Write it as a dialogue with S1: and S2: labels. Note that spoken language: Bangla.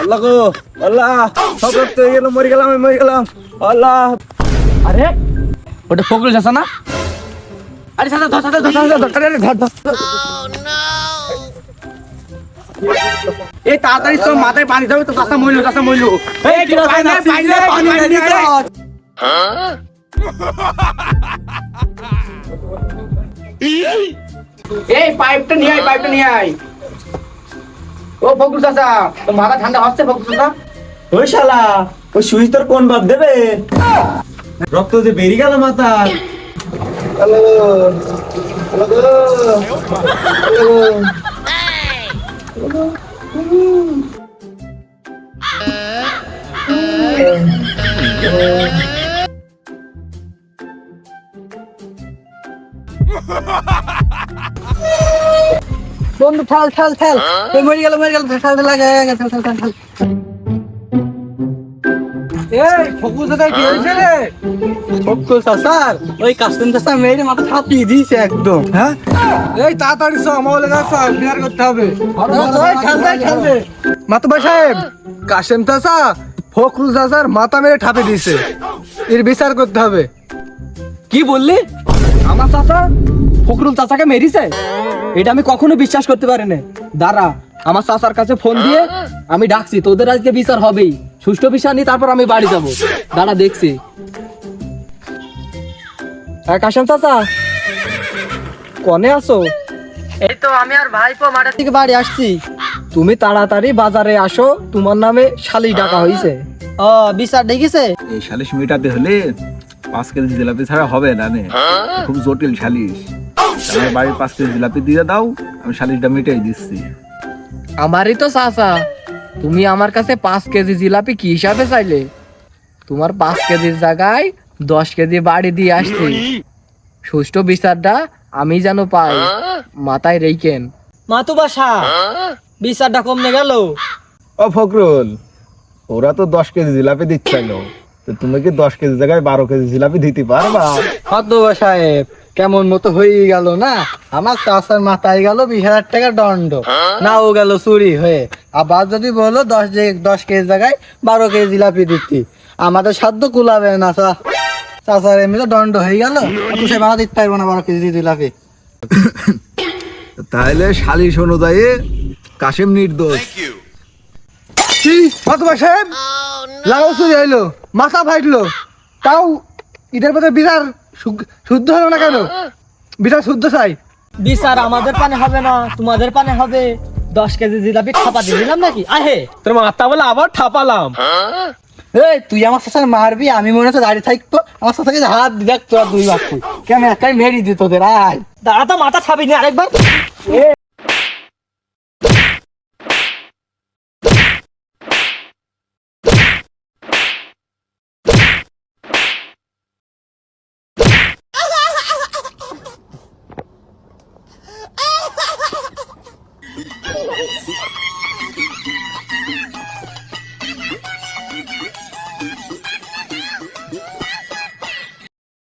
S1: আল্লাহ গো আল্লাহ সব রক্ত হয়ে গেল মরে গেলাম আমি মরে গেলাম। আল্লাহ।
S2: আরে ওটা ফকরুল চাচা না? আরে চাচা ধর চাচা ধর চাচা ধর আরে, ধর ধর এই তাড়াতাড়ি সব মাথায় পানি যাবে তো চাচা মইলো চাচা মইলো এই কি পানি নে, পানি নে, পানি নে। এই পাইপটা নিয়ে আয় পাইপটা নিয়ে আয়। ও ফকরুল চাচা তো মাথা ঠান্ডা হচ্ছে ফকরুল চাচা?
S1: ওই শালা ওই সুইচ তোর কোন বাদ দেবে? রক্ত যে বেরিয়ে গেল মাথা হ্যালো হ্যালো হ্যালো।
S2: বন্ধু ঠাল ঠাল ঠাল। মরে গেল মরে গেল ঠাল ঠাল লাগে ঠাল ঠাল ঠাল ঠাল। এই ফকু দাদা কি হয়েছে রে? স্যার ওই কাস্টম চাষা মাথা ছাপিয়ে দিয়েছে একদম। হ্যাঁ? এই তাড়াতাড়ি সব আমার লেগা করতে হবে। মাতবা সাহেব কাশেম চাষা চাষার মাথা মেরে ঠাপে দিয়েছে। এর বিচার করতে হবে। কি বললি? আমার চাচা ফখরুল চাচাকে মেরিছে? এটা আমি কখনো বিশ্বাস করতে পারি না দাঁড়া আমার চাচার কাছে ফোন দিয়ে আমি ডাকছি তোদের আজকে বিচার হবেই। সুষ্ঠু বিচার নি তারপর আমি বাড়ি যাব। দাঁড়া দেখছি। কাশেম চাচা কনে আছো? এই তো আমি আর ভাইপো মাঠের থেকে বাড়ি আসছি। তুমি তাড়াতাড়ি বাজারে আসো তোমার নামে শালি ডাকা হয়েছে ও বিচার দেখেছে?
S1: এই সালিশ মেটাতে হলে পাঁচ কেজি জিলাপি ছাড়া হবে না নে। খুব জটিল সালিশ আমার বাড়ির পাঁচ কেজি জিলাপি দিয়ে দাও আমি সালিশটা মিটাই দিচ্ছি।
S2: আমারই তো চাচা। তুমি আমার কাছে পাঁচ কেজি জিলাপি কি হিসাবে চাইলে? তোমার পাঁচ কেজির জায়গায় দশ কেজি বাড়ি দিয়ে আসছি। সুষ্ঠু বিচারটা আমি যেন পাই মাথায় রেখেন। মাতু বাসা বিচারটা কমনে গেল।
S1: ও ফখরুল ওরা তো দশ কেজি জিলাপি দিচ্ছিল। তো তুমি কি দশ কেজি জায়গায় বারো কেজি জিলাপি দিতে পারবা?
S2: হতো সাহেব কেমন মতো হয়ে গেল না? আমার চাষার মাথায় গেল বিশ হাজার টাকা দণ্ড। না ও গেল চুরি হয়ে। আবার যদি বলো দশ যে- দশ কেজি জায়গায় বারো কেজি জিলাপি দিতি আমাদের সাধ্য কুলাবে না চা। চাষার এমনি তো দণ্ড হয়ে গেল। সে বানা দিতে পারব না বারো কেজি জিলাপি।
S1: তাহলে সালিশ অনুযায়ী কাশেম নির্দোষ।
S2: কি? সাহেব? লাগাও চুরি হইল। মাথা ফাইটলো। তাও ঈদের পথে বিচার শুদ্ধ হলো না কেন? বিচার শুদ্ধ চাই
S3: বিচার আমাদের পানে হবে না তোমাদের পানে হবে। দশ কেজি জিলাপি ঠাপা দিয়ে দিলাম নাকি? আহে।
S2: তোর মাথা বলে আবার ঠাপালাম। এই তুই আমার সাথে মারবি আমি মনে হচ্ছে দাঁড়িয়ে থাকতো আমার সাথে হাত দেখ তোরা দুই বাপ কেন একাই মেরি দিত তোদের? আয়।
S3: দাঁড়া তো মাথা ছাবি নি আরেকবার।